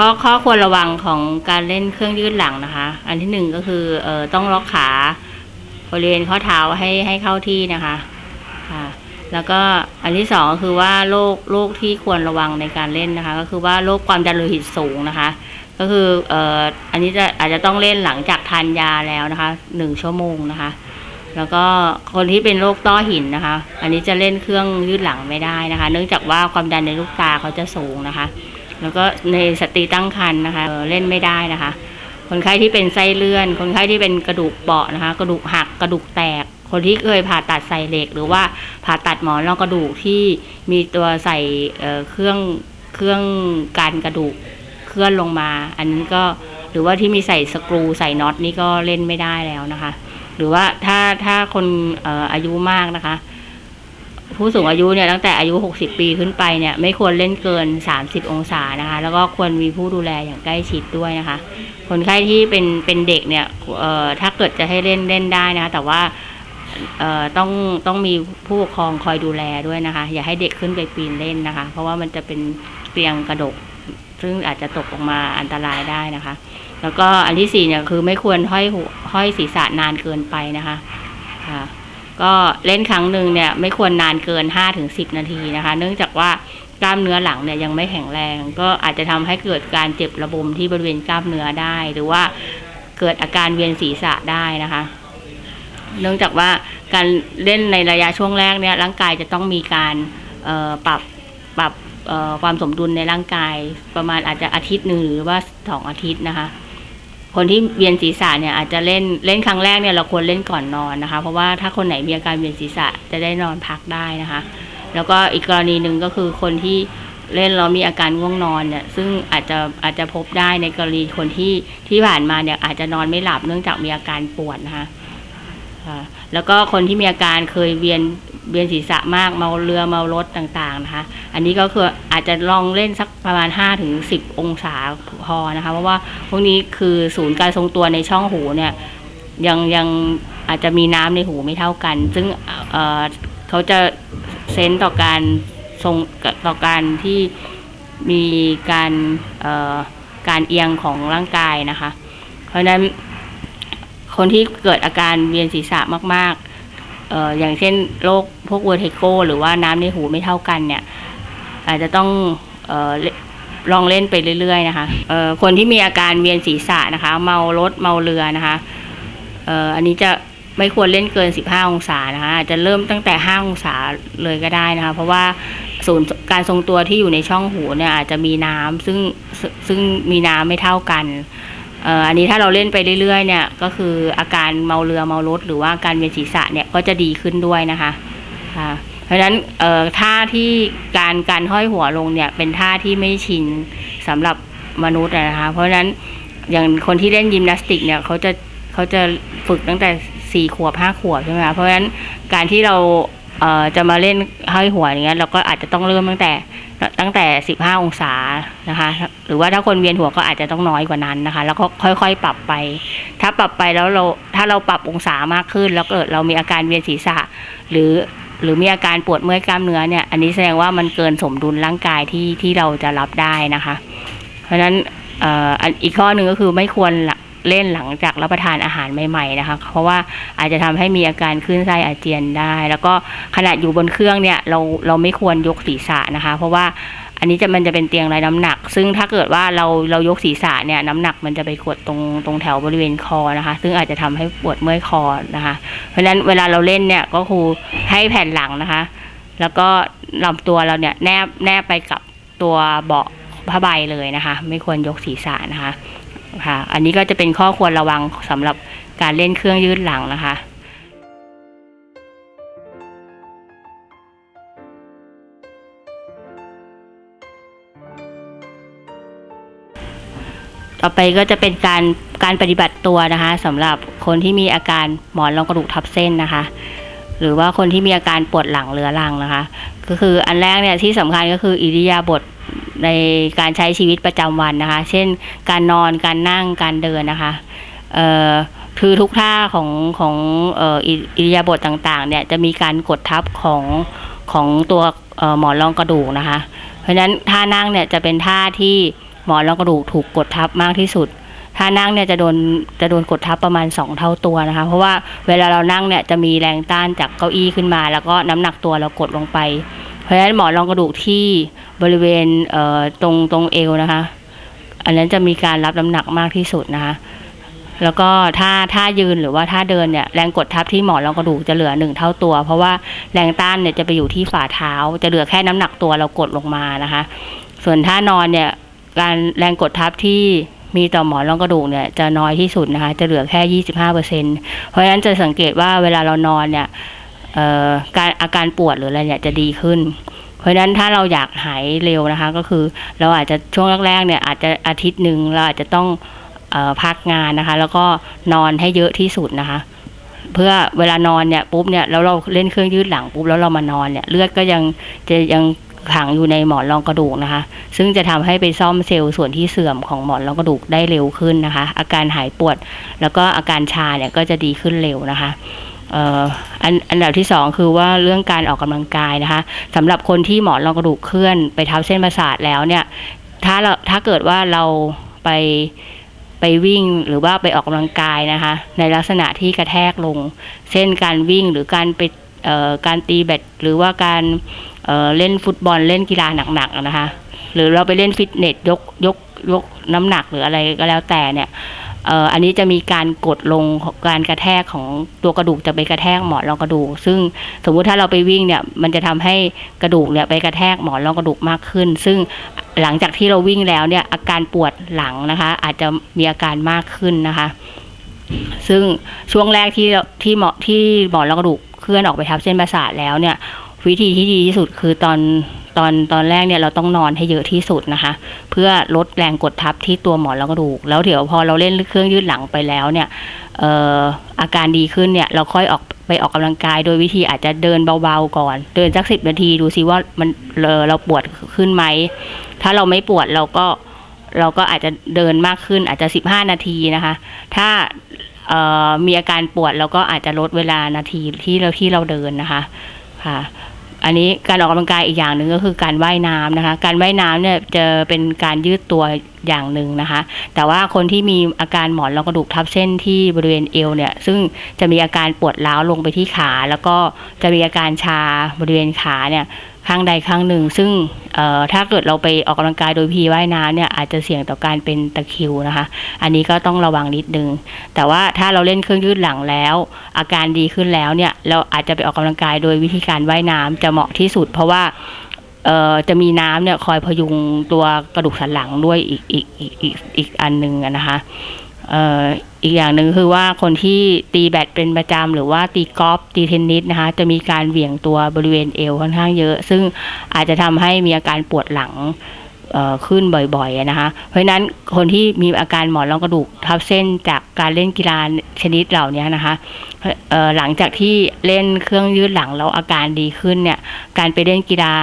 ข้อข้อควรระวังของการเล่นเครื่องยืดหลังนะคะ อันที่หนึ่งก็คือเอ่อต้องล็อกขาบริเวณข้อเท้าให้ให้เข้าที่นะคะค่ะแล้วก็อันที่สองก็คือว่าโรคโรคที่ควรระวังในการเล่นนะคะ ก็คือว่าโรคความดันโลหิตสูงนะคะ ก็คือเอ่ออันนี้จะอาจจะต้องเล่นหลังจากทานยาแล้วนะคะหนึ่งชั่วโมงนะคะ แล้วก็คนที่เป็นโรคต้อหินนะคะ อันนี้จะเล่นเครื่องยืดหลังไม่ได้นะคะ เนื่องจากว่าความดันในลูกตาเขาจะสูงนะคะ แล้วก็ในสตรีตั้งครรภ์นะคะเเล่นไม่ได้นะคะ คนไข้ที่เป็นไส้เลื่อน คนไข้ที่เป็นกระดูกเปราะนะคะ กระดูกหักกระดูกแตก คนที่เคยผ่าตัดใส่เหล็ก หรือว่าผ่าตัดหมอนรองกระดูกที่มีตัวใส่เเครื่องเครื่องการกระดูกเคลื่อนลงมา อันนี้ก็หรือว่าที่มีใส่สกรูใส่น็อตนี่ก็เล่นไม่ได้แล้วนะคะ หรือว่าถ้าถ้าคนอออายุมากนะคะ ผู้สูงอายุเนี่ยตั้งแต่อายุ 60 ปีขึ้นไปเนี่ยไม่ควรเล่นเกิน 30 องศานะคะ แล้วก็ควรมีผู้ดูแลอย่างใกล้ชิดด้วยนะคะ คนไข้ที่เป็นเป็นเด็กเนี่ยถ้าเกิดจะให้เล่นเล่นได้นะคะแต่ว่าต้องต้องมีผู้ปกครองคอยดูแลด้วยนะคะ อย่าให้เด็กขึ้นไปปีนเล่นนะคะ เพราะว่ามันจะเป็นเตียงกระดก ซึ่งอาจจะตกลงมาอันตรายได้นะคะ แล้วก็อันที่สี่เนี่ยคือไม่ควรห้อยห้อยศีรษะนานเกินไปนะคะค่ะ ก็เล่นครั้งหนึ่งเนี่ยไม่ควรนานเกิน 5-10 นาทีนะคะ เนื่องจากว่ากล้ามเนื้อหลังเนี่ยยังไม่แข็งแรง ก็อาจจะทำให้เกิดการเจ็บระบมที่บริเวณกล้ามเนื้อได้ หรือว่าเกิดอาการเวียนศีรษะได้นะคะ เนื่องจากว่าการเล่นในระยะช่วงแรกเนี่ยร่างกายจะต้องมีการปรับปรับความสมดุลในร่างกาย ประมาณอาจจะอาทิตย์หนึ่งหรือว่าสองอาทิตย์นะคะ คนที่เวียนศีรษะเนี่ยอาจจะเล่นเล่นครั้งแรกเนี่ยเราควรเล่นก่อนนอนนะคะ เพราะว่าถ้าคนไหนมีอาการเวียนศีรษะจะได้นอนพักได้นะคะ แล้วก็อีกกรณีหนึ่งก็คือคนที่เล่นแล้วมีอาการง่วงนอนเนี่ยซึ่งอาจจะอาจจะพบได้ในกรณีคนที่ที่ผ่านมาเนี่ยอาจจะนอนไม่หลับเนื่องจากมีอาการปวดนะคะแล้วก็คนที่มีอาการเคยเวียน เวียนศีรษะมากเมาเรือเมารถต่างๆนะคะ อันนี้ก็คืออาจจะลองเล่นสักประมาณ5ถึง10 องศาพอนะคะ เพราะว่าพวกนี้คือศูนย์การทรงตัวในช่องหูเนี่ยยังยังอาจจะมีน้ำในหูไม่เท่ากัน ซึ่งเเขาจะเซนส์ต่อการทรงต่อการที่มีการการเอียงของร่างกายนะคะ เพราะฉะนั้นคนที่เกิดอาการเวียนศีรษะมาก อ่ออย่างเช่นโรคพวกเวอร์เทโกหรือว่าน้ำในหูไม่เท่ากันเนี่ย อาจจะต้องเอ่อลองเล่นไปเรื่อยๆนะคะเอ่อคนที่มีอาการเวียนศีรษะนะคะ เมารถเมาเรือนะคะเอ่ออันนี้จะไม่ควรเล่นเกิน 15 องศานะคะอาจจะเริ่มตั้งแต่ 5 องศาเลยก็ได้นะคะ เพราะว่าศูนย์การทรงตัวที่อยู่ในช่องหูเนี่ยอาจจะมีน้ำซึ่งซึ่งซึ่งมีน้ำไม่เท่ากันเอันนี้ถ้าเราเล่นไปเรื่อยๆเนี่ยก็คืออาการเมาเรือเมารถหรือว่าการเวียนศีรษะเนี่ยก็จะดีขึ้นด้วยนะคะค่ะเพราะฉะนั้นท่าที่การการห้อยหัวลงเนี่ยเป็นท่าที่ไม่ชินสำหรับมนุษย์นะคะ เพราะฉะนั้นอย่างคนที่เล่นยิมนาสติกเนี่ยเขาจะเขาจะฝึกตั้งแต่สี่ขวบห้าขวบใช่ไหมคะเพราะฉะนั้นการที่เราจะมาเล่นห้อยหัวอย่างเงี้ยเราก็อาจจะต้องเริ่มตั้งแต่ ตั้งแต่ 15 องศานะคะ หรือว่าถ้าคนเวียนหัวก็อาจจะต้องน้อยกว่านั้นนะคะ แล้วก็ค่อยๆ ปรับไป ถ้าปรับไปแล้วเราถ้าเราปรับองศามากขึ้น แล้วเกิดเรามีอาการเวียนศีรษะ หรือหรือมีอาการปวดเมื่อยกล้ามเนื้อเนี่ย อันนี้แสดงว่ามันเกินสมดุลร่างกายที่ที่เราจะรับได้นะคะ เพราะฉะนั้นอออันอีกข้อหนึ่งก็คือไม่ควรละ เล่นหลังจากรับประทานอาหารใหม่ๆนะคะ เพราะว่าอาจจะทำให้มีอาการคลื่นไส้อาเจียนได้ แล้วก็ขณะอยู่บนเครื่องเนี่ยเราเราไม่ควรยกศีรษะนะคะ เพราะว่าอันนี้จะมันจะเป็นเตียงไร้น้ำหนัก ซึ่งถ้าเกิดว่าเราเรายกศีรษะเนี่ยน้ำหนักมันจะไปกดตรงตรงแถวบริเวณคอนะคะ ซึ่งอาจจะทำให้ปวดเมื่อยคอนะคะ เพราะฉะนั้นเวลาเราเล่นเนี่ยก็คือให้แผ่นหลังนะคะ แล้วก็ลำตัวเราเนี่ยแนบแนบไปกับตัวเบาะผ้าใบเลยนะคะ ไม่ควรยกศีรษะนะคะ ค่ะ อันนี้ก็จะเป็นข้อควรระวังสำหรับการเล่นเครื่องยืดหลังนะคะต่อไปก็จะเป็นการการปฏิบัติตัวนะคะสำหรับคนที่มีอาการหมอนรองกระดูกทับเส้นนะคะ หรือว่าคนที่มีอาการปวดหลังเรื้อรังนะคะ ก็คืออันแรกเนี่ยที่สำคัญก็คืออิริยาบถ ในการใช้ชีวิตประจำวันนะคะ เช่น การนอน การนั่ง การเดินนะคะเอ่อคือทุกท่าของของเอ่ออิริยาบถต่างๆ เนี่ยจะมีการกดทับของของตัวเอ่อหมอนรองกระดูกนะคะ เพราะฉะนั้นท่านั่งเนี่ยจะเป็นท่าที่หมอนรองกระดูกถูกกดทับมากที่สุดถ้านั่งเนี่ยจะโดนจะโดนกดทับประมาณ 2 เท่าตัวนะคะ เพราะว่าเวลาเรานั่งเนี่ยจะมีแรงต้านจากเก้าอี้ขึ้นมา แล้วก็น้ำหนักตัวเรากดลงไป เพราะฉะนั้นหมอนรองกระดูกที่บริเวณเตรงตรงเอวนะคะ อันนั้นจะมีการรับน้ำหนักมากที่สุดนะคะ แล้วก็ถ้าถ้ายืนหรือว่าถ้าเดินเนี่ยแรงกดทับที่หมอนรองกระดูกจะเหลือหนึ่งเท่าตัว เพราะว่าแรงต้านเนี่ยจะไปอยู่ที่ฝ่าเท้า จะเหลือแค่น้ำหนักตัวเรากดลงมานะคะ ส่วนถ้านอนเนี่ยการแรงกดทับที่มีต่อหมอนรองกระดูกเนี่ยจะน้อยที่สุดนะคะ จะเหลือแค่ยี่สิบห้าเปอร์เซ็นเพราะฉะนั้นจะสังเกตว่าเวลาเรานอนเนี่ย การอาการปวดหรืออะไรเนี่ยจะดีขึ้น เพราะฉะนั้นถ้าเราอยากหายเร็วนะคะ ก็คือเราอาจจะช่วงแรกๆเนี่ยอาจจะอาทิตย์หนึ่งเราอาจจะต้องออพักงานนะคะ แล้วก็นอนให้เยอะที่สุดนะคะ เพื่อเวลานอนเนี่ยปุ๊บเนี่ยแล้วเราเล่นเครื่องยืดหลังปุ๊บแล้วเรามานอนเนี่ยเลือดก็ยังจะยังขังอยู่ในหมอนรองกระดูกนะคะ ซึ่งจะทำให้ไปซ่อมเซลล์ส่วนที่เสื่อมของหมอนรองกระดูกได้เร็วขึ้นนะคะ อาการหายปวด แล้วก็อาการชาเนี่ยก็จะดีขึ้นเร็วนะคะ อันอันดับที่สองคือว่าเรื่องการออกกำลังกายนะคะสำหรับคนที่หมอนรองกระดูกเคลื่อนไปทับเส้นประสาทแล้วเนี่ย ถ้าเราถ้าเกิดว่าเราไปไปวิ่งหรือว่าไปออกกำลังกายนะคะ ในลักษณะที่กระแทกลง เช่นการวิ่งหรือการไปการตีแบดหรือว่าการเเล่นฟุตบอลเล่นกีฬาหนักๆนะคะ หรือเราไปเล่นฟิตเนสยกยกยกน้ำหนักหรืออะไรก็แล้วแต่เนี่ย อ่ออันนี้จะมีการกดลงของการกระแทกของตัวกระดูกจะไปกระแทกหมอนรองกระดูก ซึ่งสมมุติถ้าเราไปวิ่งเนี่ยมันจะทำให้กระดูกเนี่ยไปกระแทกหมอนรองกระดูกมากขึ้น ซึ่งหลังจากที่เราวิ่งแล้วเนี่ยอาการปวดหลังนะคะ อาจจะมีอาการมากขึ้นนะคะ ซึ่งช่วงแรกที่ที่หมอที่หมอนรองกระดูกเคลื่อนออกไปทับเส้นประสาทแล้วเนี่ย วิธีที่ดีที่สุดคือตอนตอนตอนแรกเนี่ยเราต้องนอนให้เยอะที่สุดนะคะ เพื่อลดแรงกดทับที่ตัวหมอนรองกระดูก แล้วเดี๋ยวพอเราเล่นเครื่องยืดหลังไปแล้วเนี่ยอออาการดีขึ้นเนี่ยเราค่อยออกไปออกกำลังกายโดยวิธีอาจจะเดินเบาๆก่อน เดินสักสิบนาทีดูซิว่ามันเเราปวดขึ้นไหม ถ้าเราไม่ปวดเราก็เราก็อาจจะเดินมากขึ้นอาจจะสิบห้านาทีนะคะ ถ้ามีอาการปวดเราก็อาจจะลดเวลานาทีที่เราที่เราเดินนะคะ ค่ะอันนี้การออกกำลังกายอีกอย่างหนึ่งก็คือการว่ายน้ำนะคะ การว่ายน้ำเนี่ยจะเป็นการยืดตัวอย่างหนึ่งนะคะ แต่ว่าคนที่มีอาการหมอนรองกระดูกทับเส้นที่บริเวณเอวเนี่ย ซึ่งจะมีอาการปวดร้าวลงไปที่ขา แล้วก็จะมีอาการชาบริเวณขาเนี่ย ข้างใดข้างหนึ่ง ซึ่งถ้าเกิดเราไปออกกำลังกายโดยพีว่ายน้ำเนี่ยอาจจะเสี่ยงต่อการเป็นตะคิวนะคะ อันนี้ก็ต้องระวังนิดนึง แต่ว่าถ้าเราเล่นเครื่องยืดหลังแล้ว อาการดีขึ้นแล้วเนี่ยเราอาจจะไปออกกำลังกายโดยวิธีการว่ายน้ำจะเหมาะที่สุด เพราะว่าจะมีน้ำเนี่ยคอยพยุงตัวกระดูกสันหลังด้วยอีกอีกอีกอีกอีกอันหนึ่งนะคะ อีกอย่างหนึ่งคือว่าคนที่ตีแบดเป็นประจำหรือว่าตีกอล์ฟตีเทนนิสนะคะ จะมีการเหวี่ยงตัวบริเวณเอวค่อนข้างเยอะ ซึ่งอาจจะทำให้มีอาการปวดหลัง ขึ้นบ่อยๆนะคะ เพราะนั้นคนที่มีอาการหมอนรองกระดูกทับเส้นจากการเล่นกีฬาชนิดเหล่านี้นะคะหลังจากที่เล่นเครื่องยืดหลังแล้วอาการดีขึ้นเนี่ยการไปเล่นกีฬา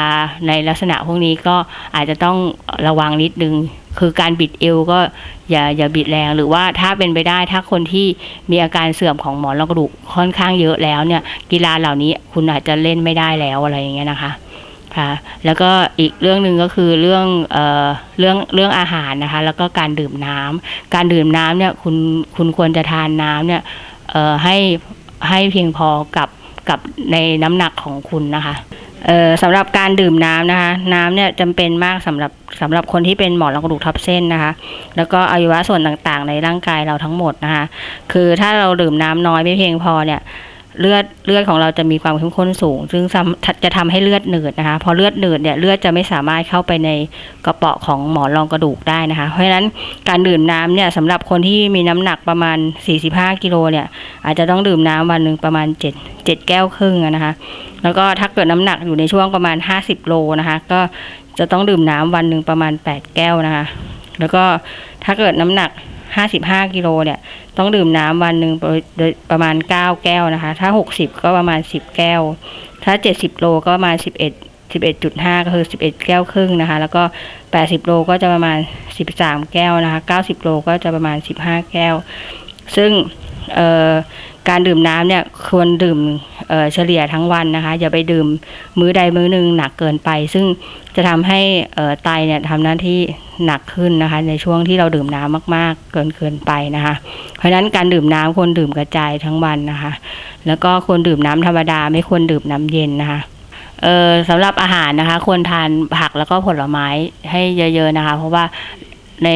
ในลักษณะพวกนี้ก็อาจจะต้องระวังนิดนึงคือการบิดเอวก็อย่าอย่าบิดแรงหรือว่าถ้าเป็นไปได้ถ้าคนที่มีอาการเสื่อมของหมอนรองกระดูกค่อนข้างเยอะแล้วเนี่ยกีฬาเหล่านี้คุณอาจจะเล่นไม่ได้แล้วอะไรอย่างเงี้ยนะคะ ค่ะแล้วก็อีกเรื่องหนึ่งก็คือเรื่องเอ่อเรื่องเรื่องอาหารนะคะ แล้วก็การดื่มน้ำการดื่มน้ำเนี่ยคุณคุณควรจะทานน้ำเนี่ยเอ่อให้ให้เพียงพอกับกับในน้ำหนักของคุณนะคะเอ่อสำหรับการดื่มน้ำนะคะ น้ำเนี่ยจำเป็นมากสำหรับสำหรับคนที่เป็นหมอนรองกระดูกทับเส้นนะคะ แล้วก็อวัยวะส่วนต่างๆ ในร่างกายเราทั้งหมดนะคะ คือถ้าเราดื่มน้ำน้อยไม่เพียงพอเนี่ย เลือดเลือดของเราจะมีความเข้มข้นสูง ซึ่งจะทำให้เลือดหนืดนะคะ พอเลือดหนืดเนี่ยเลือดจะไม่สามารถเข้าไปในกระเปาะของหมอนรองกระดูกได้นะคะ เพราะฉะนั้นการดื่มน้ำเนี่ยสำหรับคนที่มีน้ำหนักประมาณ 45 กิโลเนี่ยอาจจะต้องดื่มน้ำวันหนึ่งประมาณ 7 7 แก้วครึ่งนะคะ แล้วก็ถ้าเกิดน้ำหนักอยู่ในช่วงประมาณ 50 โลนะคะ ก็จะต้องดื่มน้ำวันหนึ่งประมาณ 8 แก้วนะคะ แล้วก็ถ้าเกิดน้ำหนัก 55กิโลเนี่ย ต้องดื่มน้ำวันหนึ่งประมาณ9แก้วนะคะ ถ้า60ก็ประมาณ10แก้ว ถ้า70โลก็ประมาณ11 11.5ก็คือ11แก้วครึ่งนะคะ แล้วก็80โลก็จะประมาณ13แก้วนะคะ90โลก็จะประมาณ15แก้ว ซึ่งการดื่มน้ำเนี่ยควรดื่ม เฉลี่ยทั้งวันนะคะ อย่าไปดื่มมื้อใดมื้อหนึ่งหนักเกินไป ซึ่งจะทำให้ไตเนี่ยทำหน้าที่หนักขึ้นนะคะ ในช่วงที่เราดื่มน้ำมาก ๆ เกินเกินไปนะคะ เพราะฉะนั้นการดื่มน้ำควรดื่มกระจายทั้งวันนะคะ แล้วก็ควรดื่มน้ำธรรมดาไม่ควรดื่มน้ำเย็นนะคะเออสำหรับอาหารนะคะ ควรทานผักแล้วก็ผลไม้ให้เยอะ ๆนะคะ เพราะว่าใน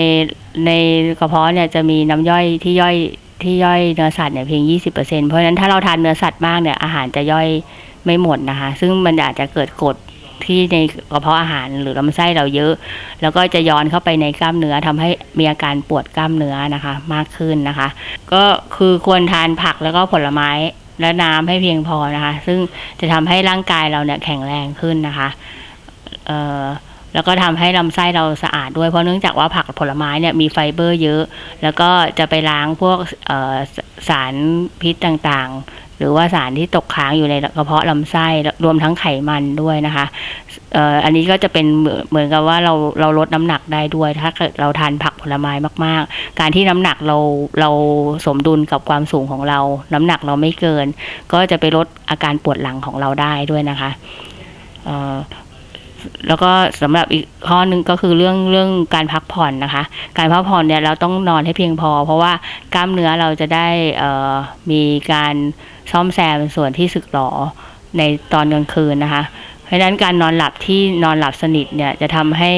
ในกระเพาะเนี่ยจะมีน้ำย่อยที่ย่อย ที่ย่อยเนื้อสัตว์เนี่ยเพียง 20%เพราะฉะนั้นถ้าเราทานเนื้อสัตว์มากเนี่ยอาหารจะย่อยไม่หมดนะคะ ซึ่งมันอาจจะเกิดกรดที่ในกระเพาะอาหารหรือลำไส้เราเยอะ แล้วก็จะย้อนเข้าไปในกล้ามเนื้อทำให้มีอาการปวดกล้ามเนื้อนะคะ มากขึ้นนะคะ ก็คือควรทานผักแล้วก็ผลไม้และน้ำให้เพียงพอนะคะ ซึ่งจะทำให้ร่างกายเราเนี่ยแข็งแรงขึ้นนะคะ เอ่อ แล้วก็ทำให้ลำไส้เราสะอาดด้วยเพราะเนื่องจากว่าผักผลไม้เนี่ยมีไฟเบอร์เยอะ แล้วก็จะไปล้างพวกสารพิษต่างๆ หรือว่าสารที่ตกค้างอยู่ในกระเพาะลำไส้รวมทั้งไขมันด้วยนะคะอันนี้ก็จะเป็นเหมือนกับว่าเราเราลดน้ำหนักได้ด้วย ถ้าเกิดเราทานผักผลไม้มาก ๆ การที่น้ำหนักเราเราสมดุลกับความสูงของเรา น้ำหนักเราไม่เกิน ก็จะไปลดอาการปวดหลังของเราได้ด้วยนะคะ แล้วก็สำหรับอีกข้อหนึ่งก็คือเรื่องเรื่องการพักผ่อนนะคะ การพักผ่อนเนี่ยเราต้องนอนให้เพียงพอ เพราะว่ากล้ามเนื้อเราจะได้เอ่อมีการซ่อมแซมส่วนที่สึกหรอในตอนกลางคืนนะคะ เพราะฉะนั้นการนอนหลับที่นอนหลับสนิทเนี่ยจะทำให้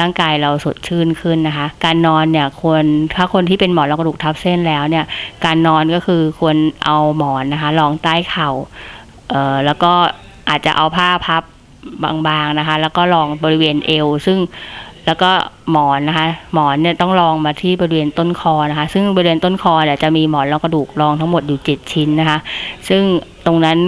ร่างกายเราสดชื่นขึ้นนะคะ การนอนเนี่ยควรถ้าคนที่เป็นหมอนรองกระดูกทับเส้นแล้วเนี่ย การนอนก็คือควรเอาหมอนนะคะรองใต้เข่าเอ่อแล้วก็อาจจะเอาผ้าพับ บางๆนะคะ แล้วก็รองบริเวณเอว ซึ่งแล้วก็หมอนนะคะ หมอนเนี่ยต้องรองมาที่บริเวณต้นคอนะคะ ซึ่งบริเวณต้นคอเนี่ยจะมีหมอนรองกระดูกรองทั้งหมดอยู่เจ็ดชิ้นนะคะ ซึ่งตรงนั้น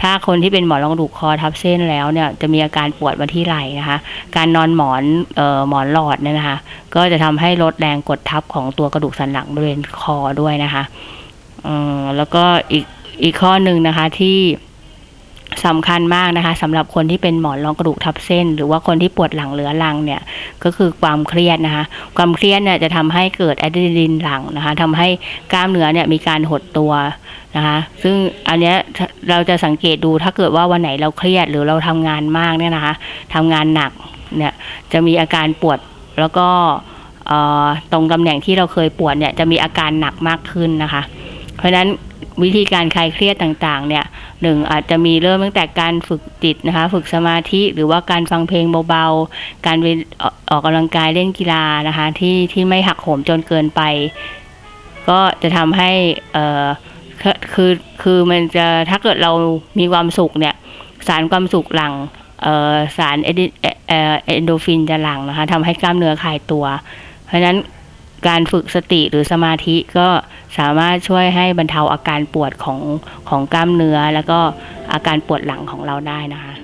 ถ้าคนที่เป็นหมอนรองกระดูกคอทับเส้นแล้วเนี่ยจะมีอาการปวดมาที่ไหล่นะคะ การนอนหมอนออหมอนหลอดเนี่ยนะคะ ก็จะทำให้ลดแรงกดทับของตัวกระดูกสันหลังบริเวณคอด้วยนะคะแล้วก็อีกอีกข้อหนึ่งนะคะที่ สำคัญมากนะคะสำหรับคนที่เป็นหมอนรองกระดูกทับเส้น หรือว่าคนที่ปวดหลังเรื้อรังเนี่ยก็คือความเครียดนะคะความเครียดเนี่ยจะทำให้เกิดอะดรีนาลีนหลังนะคะทำให้กล้ามเนื้อเนี่ยมีการหดตัวนะคะซึ่งอันเนี้ยเราจะสังเกตดูถ้าเกิดว่าวันไหนเราเครียดหรือเราทำงานมากเนี่ยนะคะทำงานหนักเนี่ยจะมีอาการปวดแล้วก็ตรงตำแหน่งที่เราเคยปวดเนี่ยจะมีอาการหนักมากขึ้นนะคะ เพราะฉะนั้น วิธีการคลายเครียดต่างๆ เนี่ยหนึ่งอาจจะมีเริ่มตั้งแต่การฝึกจิตนะคะ ฝึกสมาธิหรือว่าการฟังเพลงเบาๆ การไปออกกกำลังกายเล่นกีฬานะคะ ที่ที่ไม่หักโหมจนเกินไป ก็จะทำให้เอ่อคือคือมันจะถ้าเกิดเรามีความสุขเนี่ยสารความสุขหลังเอ่อสารเอเอเอเอนโดฟินจะหลั่งนะคะทำให้กล้ามเนื้อคลายตัว เพราะฉะนั้นการฝึกสติหรือสมาธิก็ สามารถช่วยให้บรรเทาอาการปวดของของกล้ามเนื้อ แล้วก็อาการปวดหลังของเราได้นะคะ